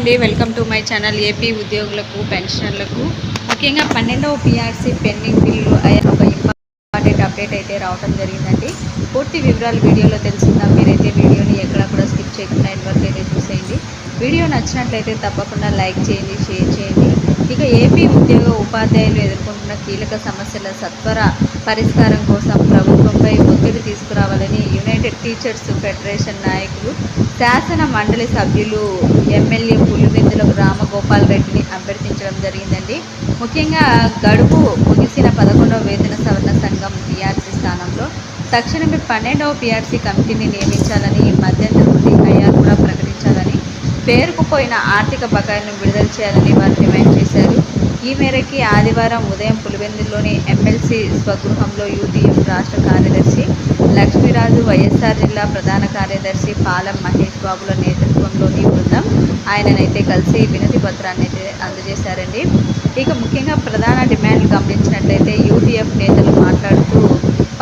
అండి. Welcome to my channel AP ఉద్యోగులకు పెన్షనర్లకు. ముఖ్యంగా పన్నెండవ పిఆర్సీ పెండింగ్ బిల్లు అయ్యే ఒక ఇంపార్టెంట్ అప్డేట్ అయితే రావడం జరిగిందండి. పూర్తి వివరాలు వీడియోలో తెలుసుకుందాం. మీరైతే వీడియోని ఎక్కడ కూడా స్కిప్ చేయకుండా ఎండ్ వరకు అయితే చూసేయండి. వీడియో నచ్చినట్లయితే తప్పకుండా లైక్ చేయండి షేర్ చేయండి. ఇక ఏపీ ఉద్యోగ ఉపాధ్యాయులు ఎదుర్కొంటున్న కీలక సమస్యల సత్వర పరిష్కారం కోసం ప్రభుత్వంపై ఒత్తిడి తీసుకురావాలని యునైటెడ్ టీచర్స్ ఫెడరేషన్ నాయకులు శాసన మండలి సభ్యులు ఎమ్మెల్యే పులివెందుల రామగోపాల్ రెడ్డిని అభ్యర్థించడం జరిగిందండి. ముఖ్యంగా గడువు ముగిసిన పదకొండవ వేతన సవరణ సంఘం పిఆర్సీ స్థానంలో తక్షణమే పన్నెండవ పిఆర్సీ కమిటీని నియమించాలని మధ్యంతర అయ్యారు కూడా ప్రకటించాలని పేరుకుపోయిన ఆర్థిక బకాయిలను విడుదల చేయాలని వారు డిమాండ్ చేశారు. ఈ మేరకి ఆదివారం ఉదయం పులివెందుల్లోని ఎమ్మెల్సీ స్వగృహంలో యూటీఎఫ్ రాష్ట్ర కార్యదర్శి లక్ష్మీరాజు వైఎస్ఆర్ జిల్లా ప్రధాన కార్యదర్శి పాలెం మహేష్ బాబుల నేతృత్వంలోని బృందం ఆయననైతే కలిసి వినతి పత్రాన్ని అయితే అందజేశారండి. ఇక ముఖ్యంగా ప్రధాన డిమాండ్లు గమనించినట్లయితే యూటీఎఫ్ నేతలు మాట్లాడుతూ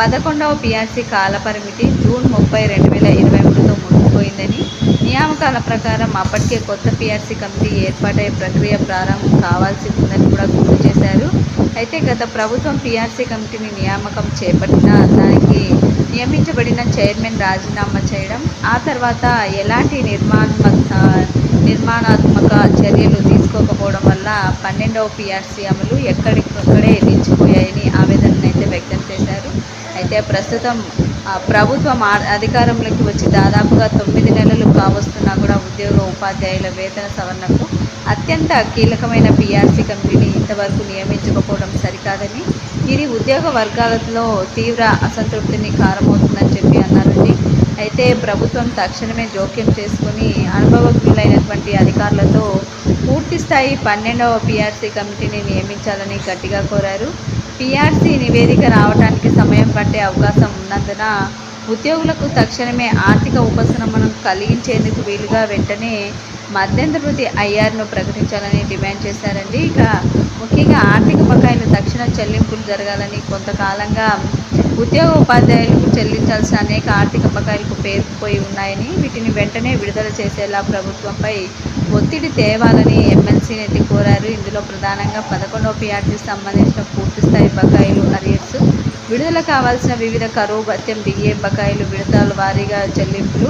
పదకొండవ పిఆర్సీ కాలపరిమితి జూన్ ముప్పై రెండు వేల ఇరవై మూడుతో ముగిసిపోయిందని నియామకాల ప్రకారం అప్పటికే కొత్త పిఆర్సీ కమిటీ ఏర్పాటయ్యే ప్రక్రియ ప్రారంభం కావాల్సి ఉందని కూడా గుర్తు చేశారు. అయితే గత ప్రభుత్వం పిఆర్సీ కమిటీని నియామకం చేపట్టిన దానికి నియమించబడిన చైర్మన్ రాజీనామా చేయడం ఆ తర్వాత ఎలాంటి నిర్మాణాత్మక నిర్మాణాత్మక చర్యలు తీసుకోకపోవడం వల్ల పన్నెండవ పిఆర్సీ అమలు ఎక్కడికక్కడే నిలిచిపోయాయని ఆవేదనను అయితే వ్యక్తం చేశారు. అయితే ప్రస్తుతం ప్రభుత్వం అధికారంలోకి వచ్చి దాదాపుగా తొమ్మిది నెలలు కావస్తున్నా కూడా ఉద్యోగ ఉపాధ్యాయుల వేతన సవరణకు అత్యంత కీలకమైన పీఆర్సీ కమిటీని ఇంతవరకు నియమించకపోవడం సరికాదని ఇది ఉద్యోగ వర్గాలలో తీవ్ర అసంతృప్తిని కారణమవుతుందని చెప్పి అన్నారండి. అయితే ప్రభుత్వం తక్షణమే జోక్యం చేసుకుని అనుభవజ్ఞులైనటువంటి అధికారులతో పూర్తి స్థాయి పన్నెండవ పీఆర్సీ కమిటీని నియమించాలని గట్టిగా కోరారు. పిఆర్సీ నివేదిక రావడానికి సమయం పట్టే అవకాశం ఉన్నందున ఉద్యోగులకు తక్షణమే ఆర్థిక ఉపశమనం కలిగించేందుకు వీలుగా వెంటనే మధ్యంతర ఐఆర్ను ప్రకటించాలని డిమాండ్ చేశారండి. ఇక ముఖ్యంగా ఆర్థిక బకాయిలు తక్షణ చెల్లింపులు జరగాలని కొంతకాలంగా ఉద్యోగ ఉపాధ్యాయులకు చెల్లించాల్సిన అనేక ఆర్థిక బకాయిలకు పేరుకుపోయి ఉన్నాయని వీటిని వెంటనే విడుదల చేసేలా ప్రభుత్వంపై ఒత్తిడి తేవాలని ఎమ్మెల్సీ రెడ్డి కోరారు. ఇందులో ప్రధానంగా పదకొండవ పిఆర్టీకి సంబంధించిన పూర్తిస్థాయి బకాయిలు అరియర్స్ విడుదల కావాల్సిన వివిధ కరువు భత్యం డిఏ బకాయిలు విడతల వారీగా చెల్లింపులు.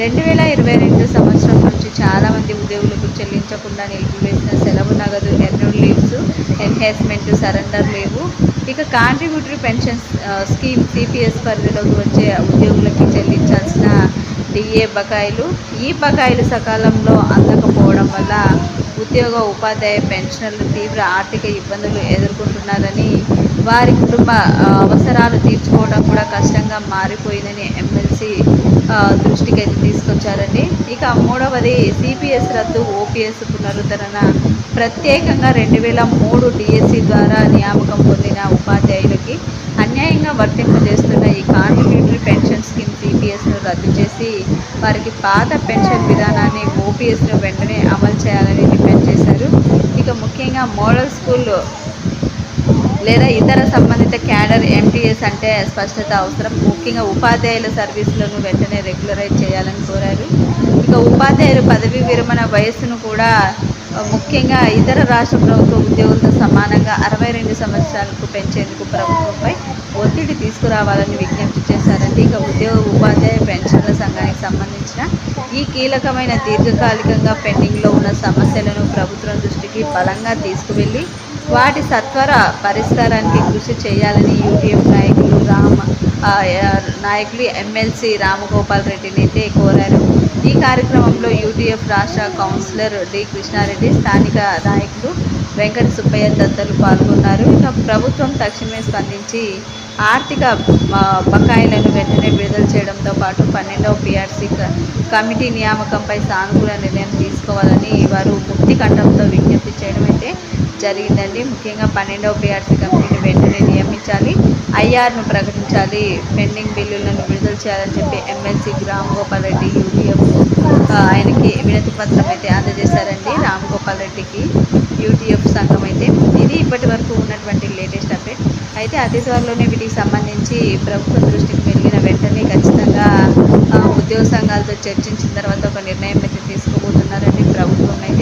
రెండు వేల ఇరవై రెండు సంవత్సరం నుంచి చాలామంది ఉద్యోగులకు చెల్లించకుండా నిలిపివేసిన సెలవు నగదు ఎర్నూడ్ లీవ్స్ ఎన్హాన్స్మెంట్ సరెండర్ లేవు ఇక కాంట్రిబ్యూటరీ పెన్షన్ స్కీమ్ సిపిఎస్ పరిధిలోకి వచ్చే ఉద్యోగులకి చెల్లించాల్సిన డిఏ బకాయిలు. ఈ బకాయిలు సకాలంలో అందకపోవడం వల్ల ఉద్యోగ ఉపాధ్యాయ పెన్షనర్లు తీవ్ర ఆర్థిక ఇబ్బందులు ఎదుర్కొంటున్నారని వారి కుటుంబ అవసరాలు తీర్చుకోవడం కూడా కష్టంగా మారిపోయిందని ఎమ్మెల్సీ దృష్టికి అయితే తీసుకొచ్చారండి. ఇక మూడవది సిపిఎస్ రద్దు ఓపీఎస్ పునరుద్ధరణ. ప్రత్యేకంగా రెండు వేల మూడు డిఎస్సి ద్వారా నియామకం పొందిన ఉపాధ్యాయులకి అన్యాయంగా వర్తింపజేస్తున్న ఈ కాంట్రిబ్యూటరీ పెన్షన్ రద్దు చేసి వారికి పాత పెన్షన్ విధానాన్ని ఓపీఎస్ను వెంటనే అమలు చేయాలని డిపెండ్ చేశారు. ఇక ముఖ్యంగా మోడల్ స్కూల్లో లేదా ఇతర సంబంధిత క్యాడర్ ఎంటీఎస్ అంటే స్పష్టత అవసరం. ముఖ్యంగా ఉపాధ్యాయుల సర్వీసులను వెంటనే రెగ్యులరైజ్ చేయాలని కోరారు. ఇక ఉపాధ్యాయుల పదవి విరమణ వయస్సును కూడా ముఖ్యంగా ఇతర రాష్ట్ర ప్రభుత్వ ఉద్యోగులతో సమానంగా అరవై రెండు సంవత్సరాలకు పెంచేందుకు ప్రభుత్వంపై ఒత్తిడి తీసుకురావాలని విజ్ఞప్తి చేశారండి ఉద్యోగ ఉపాధ్యాయ పెన్షన్ల సంఘానికి సంబంధించిన ఈ కీలకమైన దీర్ఘకాలికంగా పెండింగ్లో ఉన్న సమస్యలను ప్రభుత్వం దృష్టికి బలంగా తీసుకువెళ్ళి వాటి సత్వర పరిష్కారానికి కృషి చేయాలని యూటీఎఫ్ నాయకులు రామ నాయకులు ఎమ్మెల్సీ రామగోపాల్ రెడ్డిని అయితే కోరారు. ఈ కార్యక్రమంలో యూటీఎఫ్ రాష్ట్ర కౌన్సిలర్ డి కృష్ణారెడ్డి స్థానిక నాయకులు వెంకట సుబ్బయ్య తదితరులు పాల్గొన్నారు. ఇక ప్రభుత్వం తక్షణమే స్పందించి ఆర్థిక బకాయిలను వెంటనే విడుదల చేయడంతో పాటు పన్నెండవ పిఆర్సీ కమిటీ నియామకంపై సానుకూల నిర్ణయం తీసుకోవాలని వారు ముక్తి కంఠంతో విజ్ఞప్తి చేయడం అయితే జరిగిందండి. ముఖ్యంగా పన్నెండవ పిఆర్సీ కమిటీని వెంటనే నియమించాలి ఐఆర్ను ప్రకటించాలి పెండింగ్ బిల్లులను విడుదల చేయాలని చెప్పి ఎమ్మెల్సీ రామ్ గోపాల్ రెడ్డి యూటీఎఫ్ ఆయనకి వినతి పత్రం అయితే అందజేశారండి రామ్ గోపాల్ రెడ్డికి. యూటీఎఫ్ సంఘం అయితే. ఇది ఇప్పటి వరకు ఉన్నటువంటి లేటెస్ట్ అప్డేట్. అయితే అతి త్వరలోనే వీటికి సంబంధించి ప్రభుత్వ దృష్టికి వెళ్ళిన వెంటనే ఖచ్చితంగా ఉద్యోగ సంఘాలతో చర్చించిన తర్వాత ఒక నిర్ణయం అయితే తీసుకోబోతున్నారండి ప్రభుత్వం అయితే.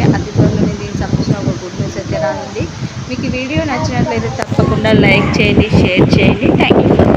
రానుంది. మీకు వీడియో నచ్చినట్లయితే తప్పకుండా లైక్ చేయండి షేర్ చేయండి. Thank you